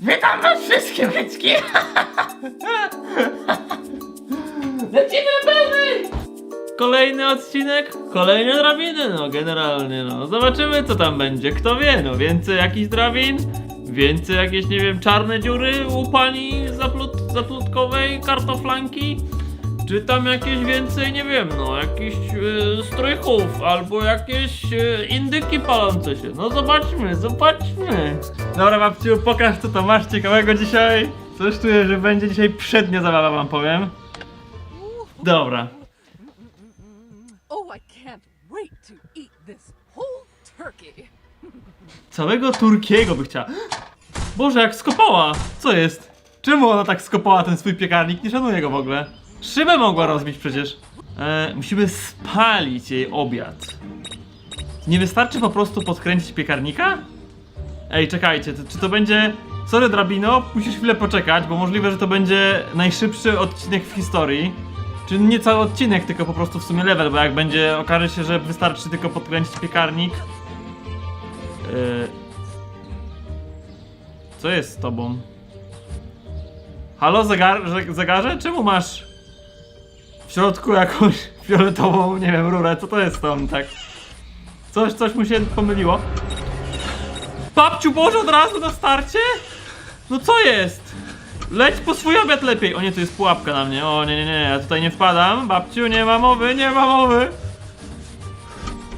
Witam was wszystkich, Rycki! Lecimy na pełnej! Kolejny odcinek, kolejne drabiny, no generalnie, no. Zobaczymy co tam będzie, kto wie, no. Więcej jakichś drabin, więcej jakieś, nie wiem, czarne dziury u pani zaplut, zaplutkowej, kartoflanki. Czy tam jakieś więcej, nie wiem, no, jakichś e, strychów, albo jakieś e, indyki palące się. No zobaczmy, zobaczmy. Dobra babciu, pokaż co to masz ciekawego dzisiaj. Coś czuję, że będzie dzisiaj przednia zabawa wam powiem. Dobra. Oh, I can't wait to eat this whole turkey. Całego turkiego by chciała. Boże, jak skopała! Co jest? Czemu ona tak skopała ten swój piekarnik? Nie szanuję go w ogóle. Szybę mogła rozbić przecież. E, musimy spalić jej obiad. Nie wystarczy po prostu podkręcić piekarnika? Ej, czekajcie, to, czy to będzie... Sorry Drabino, musisz chwilę poczekać, bo możliwe, że to będzie najszybszy odcinek w historii. Czy nie cały odcinek, tylko po prostu w sumie level, bo jak będzie, okaże się, że wystarczy tylko podkręcić piekarnik, Yy. Co jest z tobą? Halo, zegar, zegarze? Czemu masz w środku jakąś fioletową, nie wiem, rurę? Co to jest tobą, tak? Coś, coś mu się pomyliło. Babciu Boże, od razu na starcie? No co jest? Leć po swój obiad lepiej! O nie, to jest pułapka na mnie. O nie, nie, nie, ja tutaj nie wpadam. Babciu, nie ma mowy, nie ma mowy.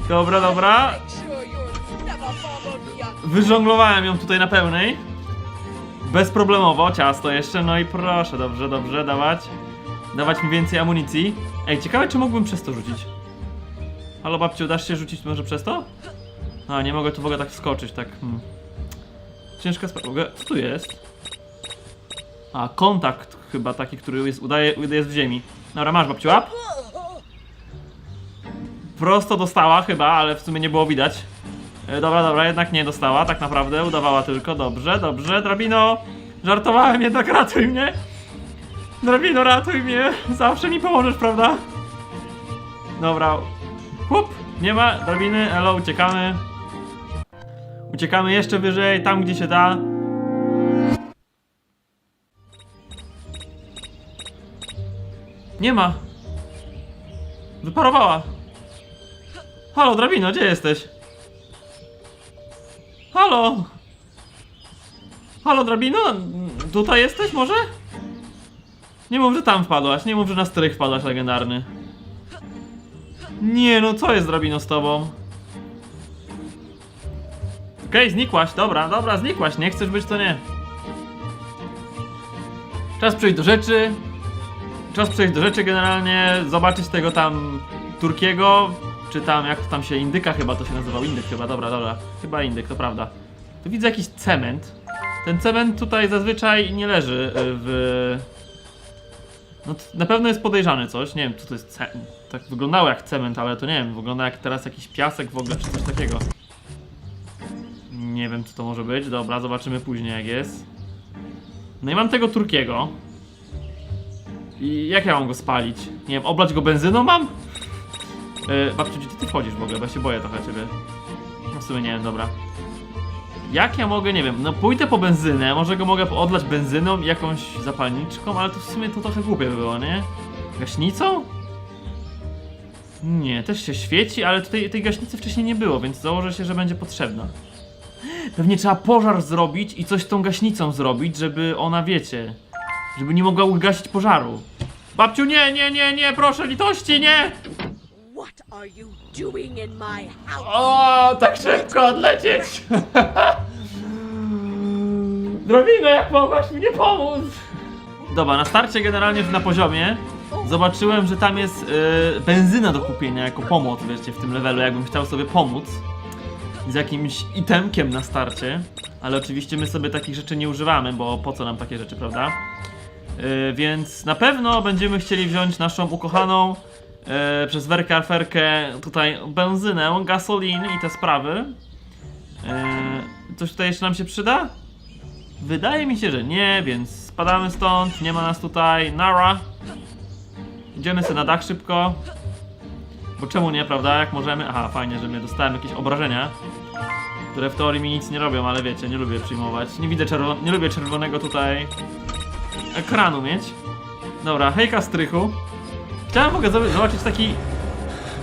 Dobra, dobra. Wyżonglowałem ją tutaj na pełnej. Bezproblemowo, ciasto jeszcze, no i proszę, dobrze, dobrze, dawać. Dawać mi więcej amunicji. Ej, ciekawe czy mógłbym przez to rzucić. Halo babciu, dasz się rzucić może przez to? A, nie mogę tu w ogóle tak wskoczyć, tak. Hmm. Ciężka sprawa. Co tu jest? A, kontakt chyba taki, który jest, udaje, jest w ziemi. Dobra, masz babciu, łap. Prosto dostała chyba, ale w sumie nie było widać. E, Dobra, dobra, jednak nie dostała, tak naprawdę, udawała tylko, dobrze, dobrze, Drabino, żartowałem, jednak ratuj mnie. Drabino, ratuj mnie, zawsze mi pomożesz, prawda? Dobra, Hup, nie ma drabiny, elo, uciekamy. Uciekamy jeszcze wyżej, tam gdzie się da. Nie ma. Wyparowała. Halo, drabino, gdzie jesteś? Halo! Halo, drabino? Tutaj jesteś może? Nie mów, że tam wpadłaś, nie mów, że na strych wpadłaś legendarny. Nie, no co jest drabino z tobą? Okej, znikłaś, dobra, dobra, znikłaś, nie chcesz być, to nie. Czas przejść do rzeczy. Czas przejść do rzeczy generalnie, zobaczyć tego tam Turkiego, czy tam, jak to tam się, Indyka chyba to się nazywał, Indyk chyba, dobra, dobra, chyba Indyk, to prawda. Tu widzę jakiś cement. Ten cement tutaj zazwyczaj nie leży y, w... No na pewno jest podejrzany coś, nie wiem, co to jest ce... Tak wyglądało jak cement, ale to nie wiem, wygląda jak teraz jakiś piasek w ogóle, czy coś takiego. Nie wiem, co to może być, dobra, zobaczymy później jak jest. No i mam tego Turkiego. I jak ja mam go spalić? Nie wiem, oblać go benzyną mam? Yy, babciu, gdzie ty wchodzisz w ogóle? Bo ja się boję trochę ciebie. No w sumie nie wiem, dobra. Jak ja mogę, nie wiem, no pójdę po benzynę, może go mogę odlać benzyną jakąś zapalniczką, ale to w sumie to trochę głupie by było, nie? Gaśnicą? Nie, też się świeci, ale tutaj tej gaśnicy wcześniej nie było, więc założę się, że będzie potrzebna. Pewnie trzeba pożar zrobić i coś z tą gaśnicą zrobić, żeby ona, wiecie, żeby nie mogła ugasić pożaru. Babciu, nie, nie, nie, nie, proszę, litości, nie! What are you doing in my house? O, tak szybko odlecieć! Drabino, jak mogłaś mi nie pomóc? Dobra, na starcie generalnie na poziomie zobaczyłem, że tam jest e, benzyna do kupienia jako pomoc, wiecie, w tym levelu, jakbym chciał sobie pomóc z jakimś itemkiem na starcie, ale oczywiście my sobie takich rzeczy nie używamy, bo po co nam takie rzeczy, prawda? E, więc na pewno będziemy chcieli wziąć naszą ukochaną e, przez werkę aferkę tutaj benzynę, gasolin i te sprawy. E, coś tutaj jeszcze nam się przyda? Wydaje mi się, że nie, więc spadamy stąd, nie ma nas tutaj, nara. Idziemy sobie na dach szybko. Bo czemu nie, prawda? Jak możemy? Aha, fajnie, że mnie dostałem jakieś obrażenia. które w teorii mi nic nie robią, ale wiecie, nie lubię przyjmować. Nie widzę czerwonego, nie lubię czerwonego tutaj ekranu mieć. Dobra, hejka strychu. Chciałem w ogóle zob- zobaczyć taki...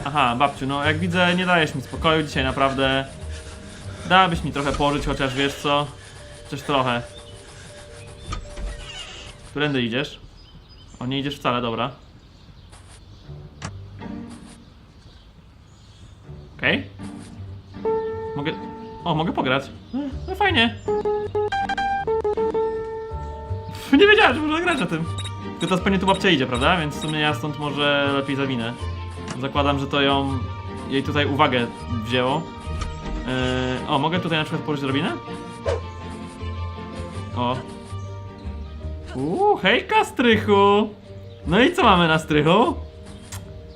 Aha, babciu, no jak widzę, nie dajesz mi spokoju dzisiaj naprawdę. Dałabyś mi trochę pożyć, chociaż wiesz co? Chociaż trochę. Którędy idziesz? O, nie idziesz wcale, dobra. Okej. Mogę... O, mogę pograć. No fajnie. Nie wiedziałem, że można grać na tym. Tylko teraz pewnie tu babcia idzie, prawda? Więc w sumie ja stąd może lepiej zawinę. Zakładam, że to ją... jej tutaj uwagę wzięło. Yy, o, mogę tutaj na przykład położyć drabinę? O. Uuu, hejka strychu! No i co mamy na strychu?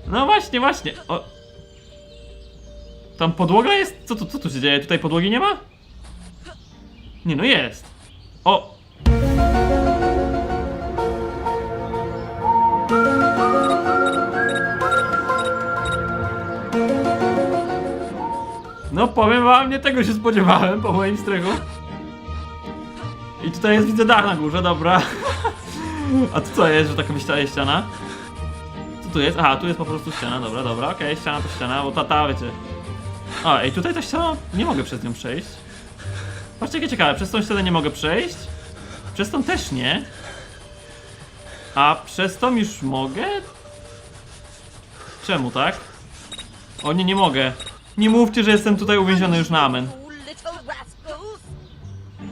No właśnie, właśnie. O. Tam podłoga jest? Co tu, co tu się dzieje? Tutaj podłogi nie ma? Nie, no jest. O! No powiem wam, nie tego się spodziewałem po moim strychu. I tutaj jest, widzę dach na górze, dobra. A tu co jest, że taka wyściana ściana? Co tu jest? Aha, tu jest po prostu ściana, dobra, dobra, okej, ściana to ściana, bo tata, wiecie. O, ej, tutaj ta ściana, nie mogę przez nią przejść. Patrzcie, jakie ciekawe, przez tą ścianę nie mogę przejść. Przez tą też nie. A przez tą już mogę? Czemu tak? O nie, nie mogę. Nie mówcie, że jestem tutaj uwięziony już na amen.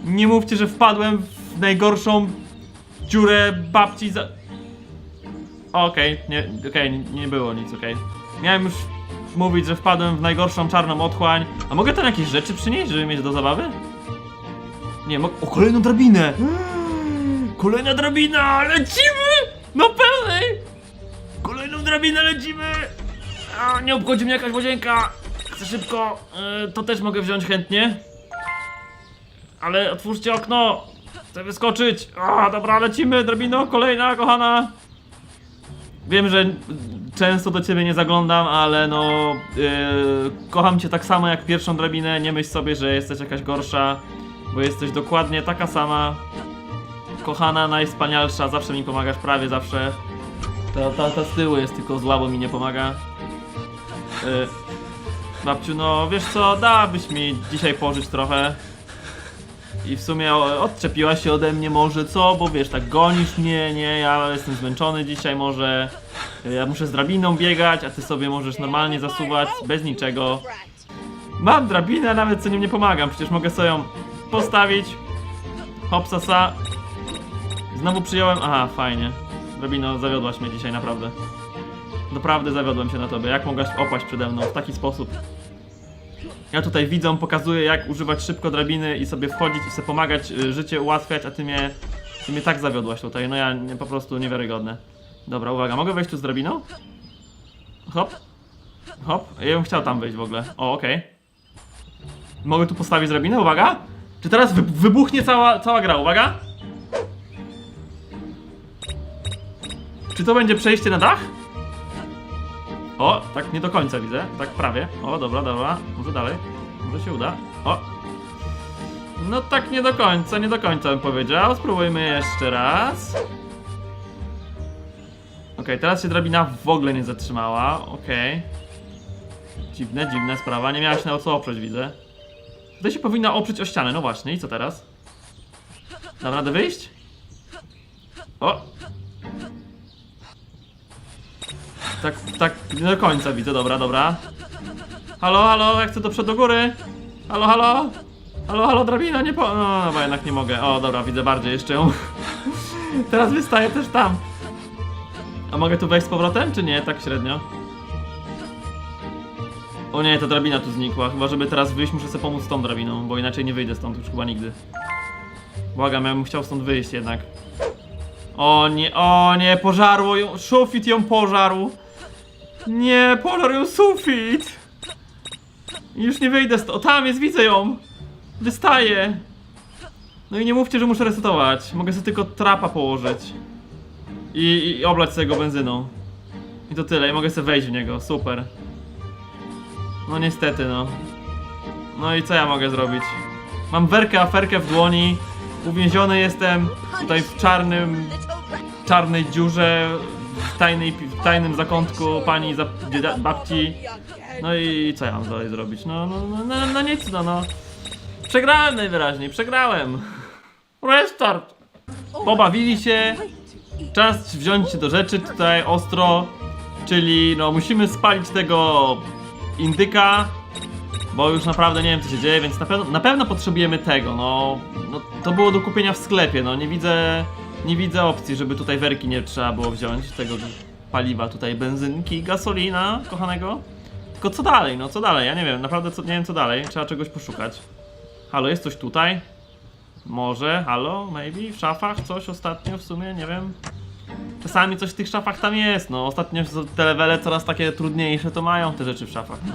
Nie mówcie, że wpadłem w najgorszą dziurę babci za... Okej, nie, okej, nie było nic, okej. Miałem już mówić, że wpadłem w najgorszą czarną otchłań. A mogę tam jakieś rzeczy przynieść, żeby mieć do zabawy? Nie, mo- o kolejną drabinę! Kolejna drabina! Lecimy! Na pełnej! Kolejną drabinę lecimy! A, nie obchodzi mnie jakaś łazienka! Chcę szybko, y, to też mogę wziąć chętnie. Ale otwórzcie okno! Chcę wyskoczyć! A, dobra, lecimy, drabino, kolejna, kochana! Wiem, że często do ciebie nie zaglądam, ale no... Yy, kocham cię tak samo jak pierwszą drabinę, nie myśl sobie, że jesteś jakaś gorsza, bo jesteś dokładnie taka sama. Kochana, najwspanialsza, zawsze mi pomagasz, prawie zawsze. Ta, ta, ta z tyłu jest tylko zła, bo mi nie pomaga. Yy, babciu, no wiesz co, dałabyś mi dzisiaj pożyć trochę. I w sumie odczepiła się ode mnie może, co? Bo wiesz, tak gonisz mnie, nie? Ja jestem zmęczony dzisiaj może. Ja muszę z drabiną biegać, a ty sobie możesz normalnie zasuwać bez niczego. Mam drabinę, nawet co nim nie pomagam, przecież mogę sobie ją postawić. Hopsasa. Znowu przyjąłem. Aha, fajnie. Drabino, zawiodłaś mnie dzisiaj, naprawdę. Naprawdę zawiodłem się na tobie. Jak mogłaś opaść przede mną w taki sposób? Ja tutaj widzom pokazuję jak używać szybko drabiny i sobie wchodzić i sobie pomagać, y, życie ułatwiać, a ty mnie, ty mnie tak zawiodłaś tutaj, no ja nie, po prostu niewiarygodne. Dobra, uwaga, mogę wejść tu z drabiną? Hop. Hop, ja bym chciał tam wejść w ogóle. O, okej. Mogę tu postawić drabinę, uwaga. Czy teraz wy, wybuchnie cała, cała gra, uwaga. Czy to będzie przejście na dach? O, tak nie do końca widzę, tak prawie. O, dobra, dobra, może dalej, może się uda. O! No tak nie do końca, nie do końca bym powiedział. Spróbujmy jeszcze raz. Okej, teraz się drabina w ogóle nie zatrzymała, okej. Dziwne, dziwna sprawa, nie miała się na co oprzeć, widzę. Tutaj się powinna oprzeć o ścianę, no właśnie, i co teraz? Dam radę wyjść? O! Tak, tak, nie do końca widzę, dobra, dobra. Halo, halo, ja chcę do przodu do góry. Halo, halo. Halo, halo, drabina, nie po... No, chyba jednak nie mogę. O, dobra, widzę bardziej jeszcze ją. Teraz wystaję też tam. A mogę tu wejść z powrotem, czy nie? Tak średnio. O nie, ta drabina tu znikła. Chyba, żeby teraz wyjść, muszę sobie pomóc z tą drabiną, bo inaczej nie wyjdę stąd już chyba nigdy. Błagam, ja bym chciał stąd wyjść jednak. O nie, o nie, pożarło ją, sufit ją pożarł. Nie, pożarł ją sufit. Już nie wyjdę stąd, o tam jest, widzę ją. Wystaje. No i nie mówcie, że muszę resetować. Mogę sobie tylko trapa położyć. I, i oblać sobie go benzyną. I to tyle, i mogę sobie wejść w niego, super. No niestety, no. No i co ja mogę zrobić? Mam werkę aferkę w dłoni, uwięziony jestem tutaj w czarnym, czarnej dziurze, w, tajnej, w tajnym zakątku pani za, babci. No i co ja mam dalej zrobić? No, no, no, no, no nic, no, no. Przegrałem najwyraźniej, przegrałem. Restart. Pobawili się, czas wziąć się do rzeczy tutaj ostro, czyli no musimy spalić tego indyka, bo już naprawdę nie wiem co się dzieje, więc na pewno, na pewno potrzebujemy tego, no, no to było do kupienia w sklepie, no nie widzę, nie widzę opcji, żeby tutaj werki nie trzeba było wziąć, tego paliwa tutaj, benzynki, gasolina, kochanego. Tylko co dalej, no co dalej, ja nie wiem, naprawdę co, nie wiem co dalej, trzeba czegoś poszukać. Halo, jest coś tutaj? Może, halo, maybe, w szafach coś ostatnio w sumie, nie wiem. Czasami coś w tych szafach tam jest, no ostatnio te levele coraz takie trudniejsze to mają te rzeczy w szafach, no.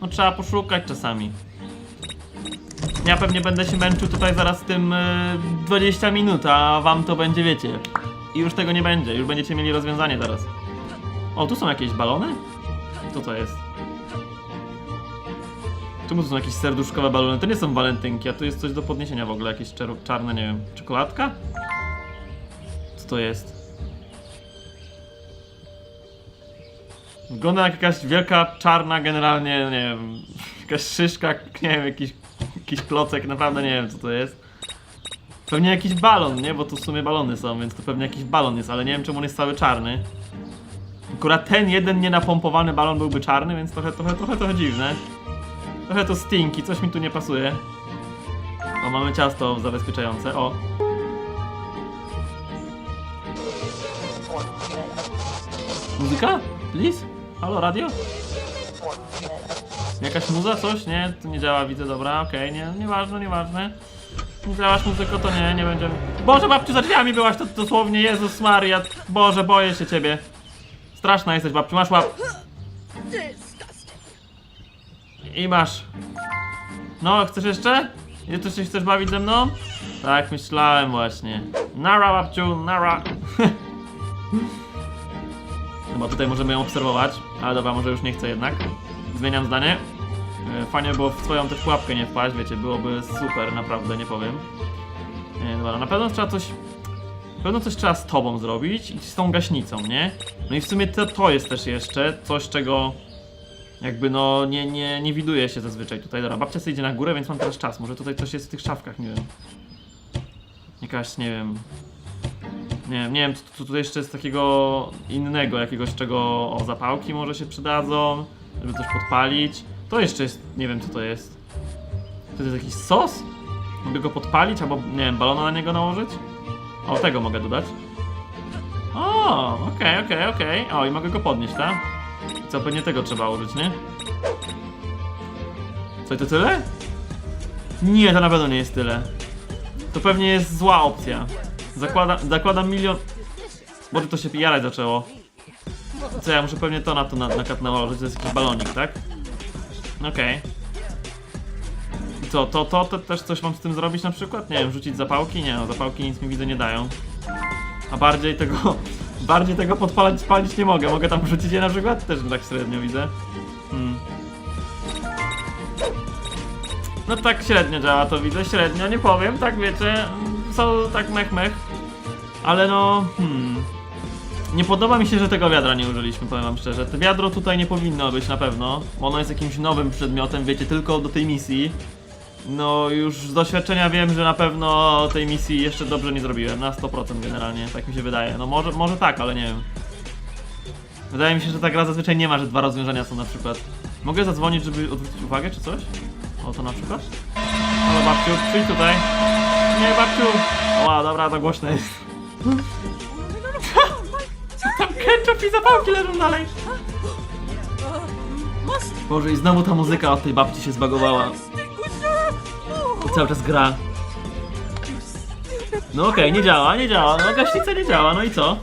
No trzeba poszukać czasami. Ja pewnie będę się męczył tutaj zaraz z tym y, 20 minut, a wam to będzie, wiecie. I już tego nie będzie, już będziecie mieli rozwiązanie teraz. O, tu są jakieś balony? Co to jest? Czemu tu są jakieś serduszkowe balony? To nie są walentynki, a tu jest coś do podniesienia w ogóle, jakieś czarne, nie wiem, czekoladka? Co to jest? Wygląda jak jakaś wielka, czarna, generalnie, nie wiem, jakaś szyszka, nie wiem, jakiś, jakiś klocek, naprawdę nie wiem co to jest. Pewnie jakiś balon, nie? Bo tu w sumie balony są, więc to pewnie jakiś balon jest, ale nie wiem czemu on jest cały czarny. Akurat ten jeden nienapompowany balon byłby czarny, więc trochę, trochę, trochę, trochę dziwne. Trochę to stinki, coś mi tu nie pasuje. O, mamy ciasto zabezpieczające, o. Muzyka? Please? Halo, radio? Jakaś muza, coś? Nie, to nie działa, widzę, dobra, okej, nie, nieważne, nieważne. Nie działasz muzyko, to nie, nie będziemy... Boże, babciu, za drzwiami byłaś, to dosłownie, Jezus Maria, Boże, boję się ciebie. Straszna jesteś, babciu, masz łap... I masz. No, chcesz jeszcze? To się chcesz bawić ze mną? Tak, myślałem właśnie. Nara, babciu, nara. Chyba tutaj możemy ją obserwować, ale dobra, może już nie chcę jednak. Zmieniam zdanie. E, Fajnie było w swoją też pułapkę nie wpaść, wiecie, byłoby super, naprawdę, nie powiem. Nie, dobra, na pewno trzeba coś... Na pewno coś trzeba z tobą zrobić i z tą gaśnicą, nie? No i w sumie to, to jest też jeszcze coś, czego jakby no nie, nie, nie widuje się zazwyczaj tutaj. Dobra, babcia sobie idzie na górę, więc mam teraz czas. Może tutaj coś jest w tych szafkach, nie wiem. Jakaś, nie wiem. Nie wiem, nie wiem, co tutaj jeszcze jest takiego innego, jakiegoś czego, o zapałki może się przydadzą, żeby coś podpalić. To jeszcze jest, nie wiem co to jest. To jest jakiś sos? Mogę go podpalić, albo, nie wiem, balona na niego nałożyć? O, tego mogę dodać. O, okej, okej, okej. O, i mogę go podnieść, tak? Co, pewnie tego trzeba użyć, nie? Co, i to tyle? Nie, to na pewno nie jest tyle. To pewnie jest zła opcja. Zakładam, zakładam milion... Bo to się jarać zaczęło. Co, ja muszę pewnie to na to na, na nałożyć, to jest jakiś balonik, tak? Okej. I co, to, to, to też coś mam z tym zrobić na przykład? Nie wiem, rzucić zapałki? Nie, no zapałki nic mi widzę nie dają. A bardziej tego, bardziej tego podpalać, spalić nie mogę. Mogę tam wrzucić je na przykład? Też tak średnio widzę. Hmm. No tak średnio działa to widzę, średnio, nie powiem, tak wiecie, są tak mech mech. Ale no, hmm. Nie podoba mi się, że tego wiadra nie użyliśmy, powiem wam szczerze. To wiadro tutaj nie powinno być na pewno, ono jest jakimś nowym przedmiotem, wiecie, tylko do tej misji. No już z doświadczenia wiem, że na pewno tej misji jeszcze dobrze nie zrobiłem, na 100% generalnie, tak mi się wydaje. No może, może tak, ale nie wiem. Wydaje mi się, że ta gra zazwyczaj nie ma, że dwa rozwiązania są na przykład. Mogę zadzwonić, żeby odwrócić uwagę, czy coś? O, to na przykład? Halo babciu, przyjdź tutaj. Nie, babciu! O, dobra, to głośne jest. Ketchup i zapałki leżą dalej. Boże, i znowu ta muzyka od tej babci się zbagowała. I cały czas gra. No okej, nie działa, nie działa. No gaśnica nie działa, no i co?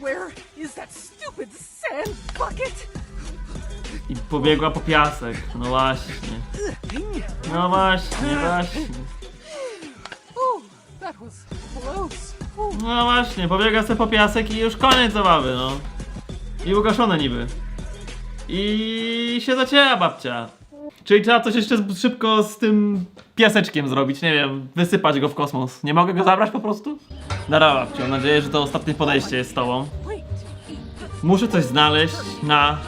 where is that stupid sand bucket? I pobiegła po piasek. No właśnie. No właśnie, właśnie. Oh, that was close. No właśnie, pobiega sobie po piasek i już koniec zabawy, no. I ugaszone niby. I się zacięła babcia. Czyli trzeba coś jeszcze szybko z tym piaseczkiem zrobić, nie wiem, wysypać go w kosmos. Nie mogę go zabrać po prostu? Dobra, babciu, mam nadzieję, że to ostatnie podejście jest z tobą. Muszę coś znaleźć na...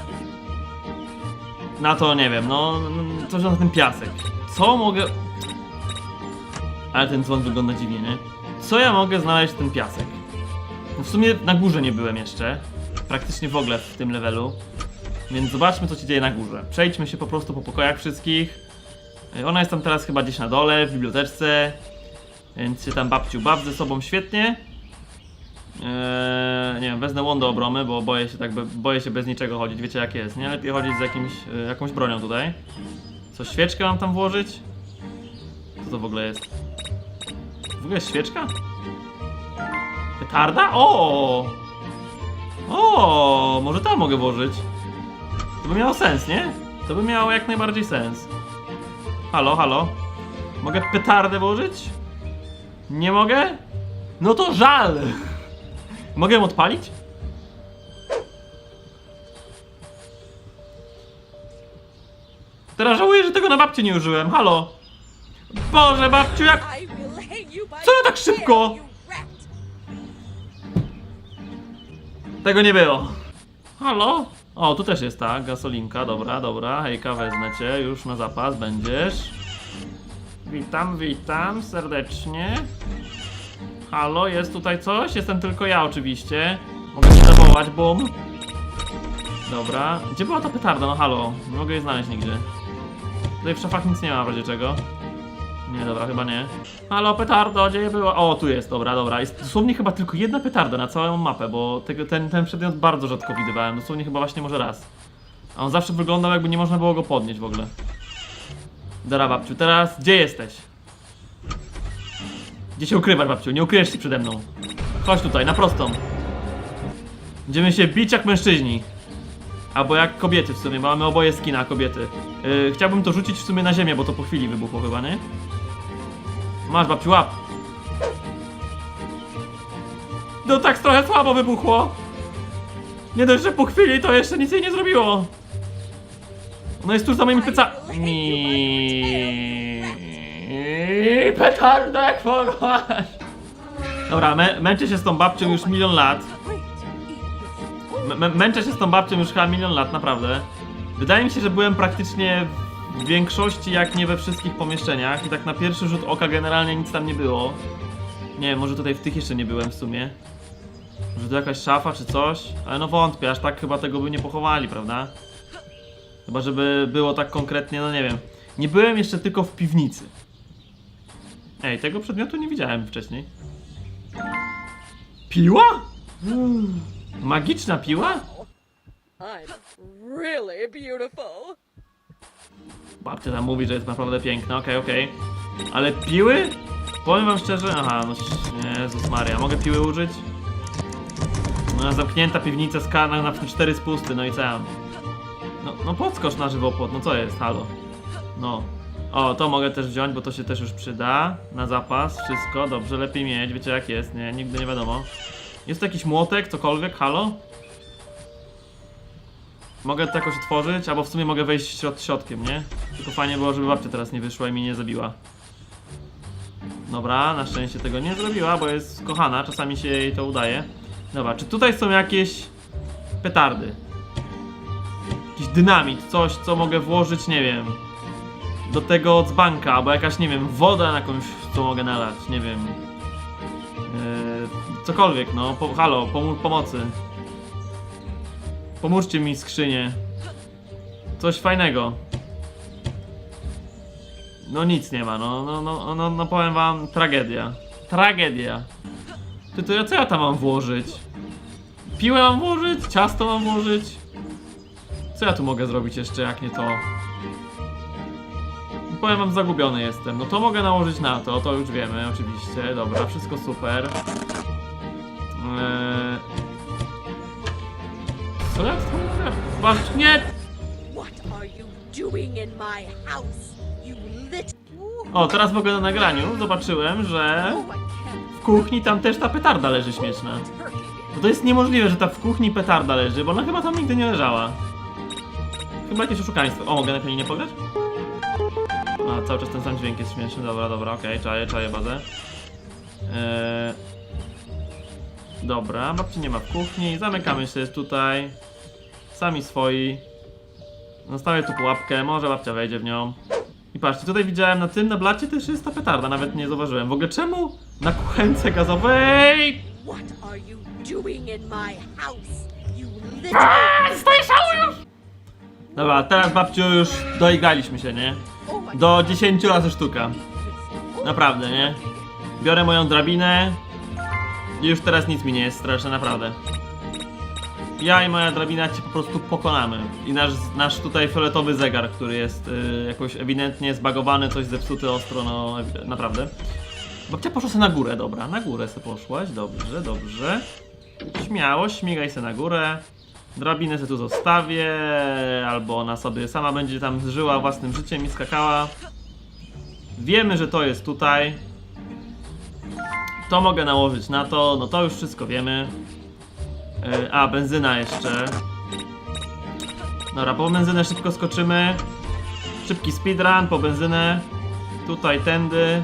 Na to, nie wiem, no... no, Coś na ten piasek. Co mogę... Ale ten dzwon wygląda dziwnie, nie? Co ja mogę znaleźć w ten piasek? No w sumie na górze nie byłem jeszcze. Praktycznie w ogóle w tym levelu. Więc zobaczmy, co się dzieje na górze. Przejdźmy się po prostu po pokojach wszystkich. Y, Ona jest tam teraz chyba gdzieś na dole, w biblioteczce. Więc się tam babciu baw ze sobą świetnie. Eee, nie wiem, wezmę łondo obromy, bo boję się tak, boję się bez niczego chodzić, wiecie jak jest, nie? Lepiej chodzić z jakimś, e, jakąś bronią tutaj. Co, świeczkę mam tam włożyć? Co to w ogóle jest? Ogóle świeczka? Petarda? O! O, może tam mogę włożyć. To by miało sens, nie? To by miało jak najbardziej sens. Halo, halo? Mogę petardę włożyć? Nie mogę? No to żal! Mogę ją odpalić? Teraz żałuję, że tego na babci nie użyłem. Halo! Boże, babciu, jak... Co ja tak szybko? Tego nie było. Halo? O, tu też jest ta gasolinka, dobra, dobra. Hejka, wezmę cię, już na zapas będziesz. Witam, witam serdecznie. Halo, jest tutaj coś? Jestem tylko ja oczywiście. Mogę się zawołać, bum. Dobra. Gdzie była ta petarda? No halo, nie mogę jej znaleźć nigdzie. Tutaj w szafach nic nie ma w razie czego. Nie, dobra, chyba nie. Halo, petardo, gdzie była? O, tu jest, dobra, dobra. Jest dosłownie chyba tylko jedna petarda na całą mapę, bo ten, ten przedmiot bardzo rzadko widywałem. Dosłownie chyba właśnie może raz. A on zawsze wyglądał jakby nie można było go podnieść w ogóle. Dobra, babciu, teraz gdzie jesteś? Gdzie się ukrywasz, babciu? Nie ukryjesz się przede mną. Chodź tutaj, na prostą. Będziemy się bić jak mężczyźni. Albo jak kobiety w sumie, mamy oboje skina kobiety. Yy, chciałbym to rzucić w sumie na ziemię, bo to po chwili wybuchło chyba, nie? Masz babciu, łap. No tak trochę słabo wybuchło. Nie dość, że po chwili to jeszcze nic jej nie zrobiło. No jest tuż za moimi plecami. Petarda jak mogłaś. Dobra, mę męczę się z tą babcią już milion lat. M- męczę się z tą babcią już chyba milion lat, naprawdę. Wydaje mi się, że byłem praktycznie w większości, jak nie we wszystkich pomieszczeniach i tak na pierwszy rzut oka generalnie nic tam nie było. Nie może tutaj w tych jeszcze nie byłem w sumie. Może to jakaś szafa czy coś? Ale no wątpię, aż tak chyba tego by nie pochowali, prawda? Chyba, żeby było tak konkretnie, no nie wiem. Nie byłem jeszcze tylko w piwnicy. Ej, tego przedmiotu nie widziałem wcześniej. Piła? Magiczna piła? I'm really beautiful. Babcia tam mówi, że jest naprawdę piękna, okej, okej. Ale piły? Powiem wam szczerze, aha, no Jezus Maria, mogę piły użyć? No zamknięta piwnica z na, na cztery spusty, no i co ja? No, no podskocz na żywopłot, no co jest, halo? No. O, to mogę też wziąć, bo to się też już przyda. Na zapas, wszystko, dobrze, lepiej mieć, wiecie jak jest, nie, nigdy nie wiadomo. Jest tu jakiś młotek, cokolwiek, halo? Mogę to jakoś otworzyć, albo w sumie mogę wejść środ środkiem, nie? Tylko fajnie było, żeby babcia teraz nie wyszła i mnie nie zabiła. Dobra, na szczęście tego nie zrobiła, bo jest kochana, czasami się jej to udaje. Dobra, czy tutaj są jakieś petardy? Jakiś dynamit, coś co mogę włożyć, nie wiem. Do tego dzbanka, albo jakaś, nie wiem, woda na jakąś, co mogę nalać, nie wiem. Yy, cokolwiek, no, po, halo, pomu pomocy. Pomóżcie mi skrzynię. Coś fajnego. No nic nie ma, no, no, no, no, no powiem wam, tragedia. Tragedia. Ty to ja co ja tam mam włożyć? Piłę mam włożyć? Ciasto mam włożyć? Co ja tu mogę zrobić jeszcze, jak nie to? Powiem wam, zagubiony jestem. No to mogę nałożyć na to, to już wiemy, oczywiście. Dobra, wszystko super. Co ja? Patrz, nie! What are you doing in my house? You lit. O, teraz w ogóle na nagraniu zobaczyłem, że can't. w kuchni tam też ta petarda leży śmieszna. Bo to jest niemożliwe, że ta w kuchni petarda leży, bo ona chyba tam nigdy nie leżała. Chyba jakieś oszukaństwo. O, mogę na pianinie pograć? A, cały czas ten sam dźwięk jest śmieszny. Dobra, dobra, okej, czaję, czaję bazę. Eee... Dobra, babci nie ma w kuchni. Zamykamy się tutaj. Sami swoi. Zostawię tu pułapkę, może babcia wejdzie w nią. I patrzcie, tutaj widziałem na tym, na blacie też jest ta petarda, nawet nie zauważyłem. W ogóle czemu na kuchence gazowej What are you doing in my house? You little. Dobra, teraz babciu już doigaliśmy się, nie? Do 10 razy sztuka. Naprawdę, nie? Biorę moją drabinę już teraz nic mi nie jest straszne, naprawdę. Ja i moja drabina cię po prostu pokonamy. I nasz, nasz tutaj fioletowy zegar, który jest y, jakoś ewidentnie zbagowany, coś zepsuty ostro, no naprawdę. Babcia poszła sobie na górę, dobra, na górę sobie poszłaś, dobrze, dobrze. Śmiało, śmigaj sobie na górę. Drabinę sobie tu zostawię, albo ona sobie sama będzie tam żyła własnym życiem i skakała. Wiemy, że to jest tutaj. To mogę nałożyć na to, no to już wszystko wiemy. Yy, A, benzyna jeszcze. Dobra, po benzynę szybko skoczymy. Szybki speedrun po benzynę. Tutaj tędy,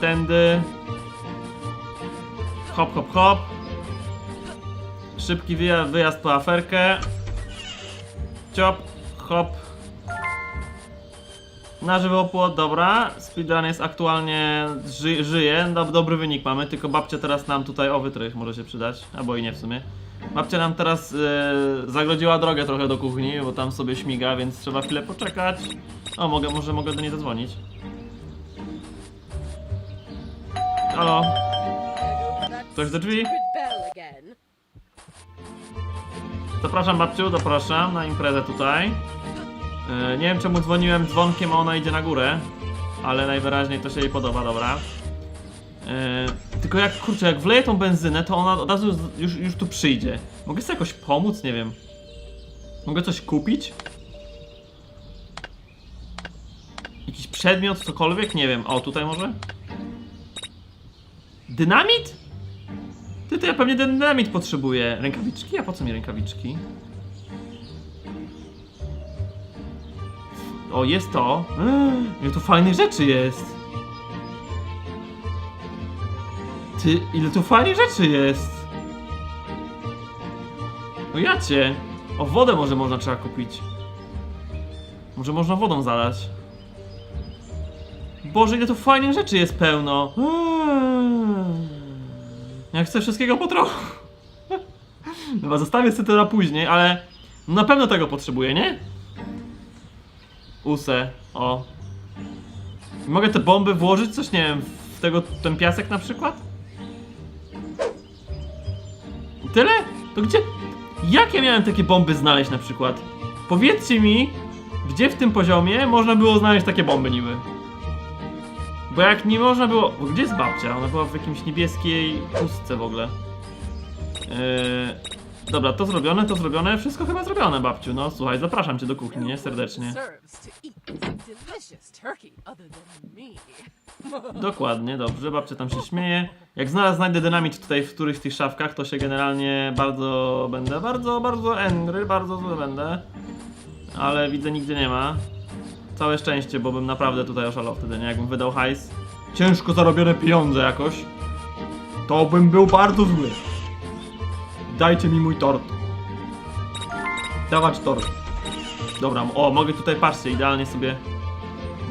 tędy. Hop, hop, hop. Szybki wyjazd, wyjazd po aferkę. Ciop, hop. Na żywopłot, dobra. Speedrun jest aktualnie, ży, żyje, Dob, dobry wynik mamy, tylko babcia teraz nam tutaj, o wytrych może się przydać, albo i nie w sumie. Babcia nam teraz e, zagrodziła drogę trochę do kuchni, bo tam sobie śmiga, więc trzeba chwilę poczekać. O, mogę, może mogę do niej zadzwonić. Halo, ktoś do drzwi? Zapraszam babciu, zapraszam na imprezę tutaj. Yy, nie wiem czemu dzwoniłem dzwonkiem, a ona idzie na górę. Ale najwyraźniej to się jej podoba, dobra. Yy, tylko jak, kurczę, jak wleję tą benzynę, to ona od razu już, już tu przyjdzie. Mogę sobie jakoś pomóc? Nie wiem. Mogę coś kupić? Jakiś przedmiot, cokolwiek? Nie wiem. O, tutaj może? Dynamit? Ty, to ja pewnie ten dynamit potrzebuję. Rękawiczki? A po co mi rękawiczki? O, jest to. Ile tu fajnych rzeczy jest. Ty, ile tu fajnych rzeczy jest. No ja cię. O, wodę może można trzeba kupić. Może można wodą zalać. Boże, ile tu fajnych rzeczy jest pełno. Eee. Ja chcę wszystkiego po trochu. Chyba zostawię sobie to na później, ale na pewno tego potrzebuję, nie? Use, o. Mogę te bomby włożyć, coś nie wiem, w tego, ten piasek na przykład? Tyle? To gdzie? Jak ja miałem takie bomby znaleźć na przykład? Powiedzcie mi, gdzie w tym poziomie można było znaleźć takie bomby niby? Bo jak nie można było... Gdzie jest babcia? Ona była w jakimś niebieskiej chustce w ogóle. Eee, dobra, to zrobione, to zrobione. Wszystko chyba zrobione, babciu. No słuchaj, zapraszam cię do kuchni, nie? Serdecznie. Dokładnie, dobrze, babcia tam się śmieje. Jak znalazł, znajdę dynamit tutaj w którychś z tych szafkach, to się generalnie bardzo będę, bardzo, bardzo angry, bardzo zły będę. Ale widzę, nigdzie nie ma. Całe szczęście, bo bym naprawdę tutaj oszalał wtedy, nie? Jakbym wydał hajs. Ciężko zarobione pieniądze jakoś. To bym był bardzo zły. Dajcie mi mój tort. Dawać tort. Dobra, o, mogę tutaj, patrzcie, idealnie sobie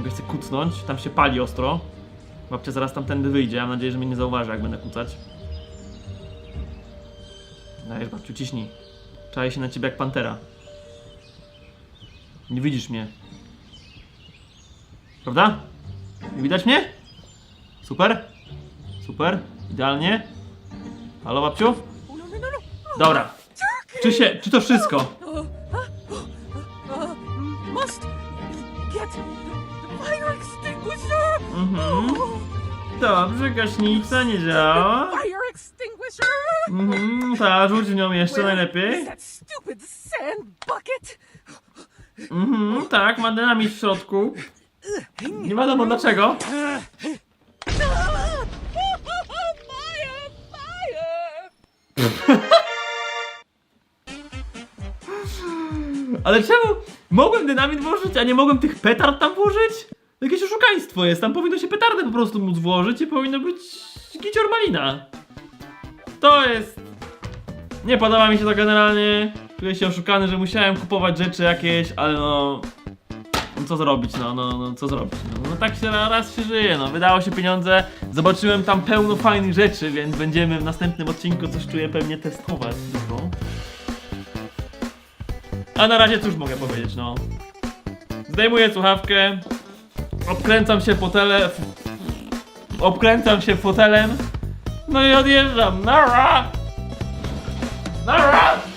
Mogę sobie kucnąć, tam się pali ostro. Babcia zaraz tamtędy wyjdzie, mam nadzieję, że mnie nie zauważy, jak będę kucać. Dajesz, babciu, ciśnij. Czaję się na ciebie jak pantera. Nie widzisz mnie. Prawda? Nie widać mnie? Super? Super? Idealnie? Halo, babciu? Oh, no, no, no, no. Dobra. Czy się, czy to wszystko? Must get fire extinguisher. Mhm. Dobrze, gaśnica nie działa. Fire extinguisher. Mhm, ta, rzuć w nią jeszcze najlepiej. is that stupid sand bucket? Mhm, tak, ma dynamit w środku. Nie wiadomo dlaczego. Fire! Fire! Ale czemu? Mogłem dynamit włożyć, a nie mogłem tych petard tam włożyć? Jakieś oszukaństwo jest, tam powinno się petardę po prostu móc włożyć i powinno być gicior malina. To jest... Nie podoba mi się to generalnie. Czuję się oszukany, że musiałem kupować rzeczy jakieś, ale no... no co zrobić, no, no, no, co zrobić? No, no tak się raz się żyje, no. Wydało się pieniądze, zobaczyłem tam pełno fajnych rzeczy, więc będziemy w następnym odcinku coś czuję pewnie testować. A na razie cóż mogę powiedzieć, no. Zdejmuję słuchawkę, obkręcam się fotele... Obkręcam się fotelem, no i odjeżdżam. Nara! Nara!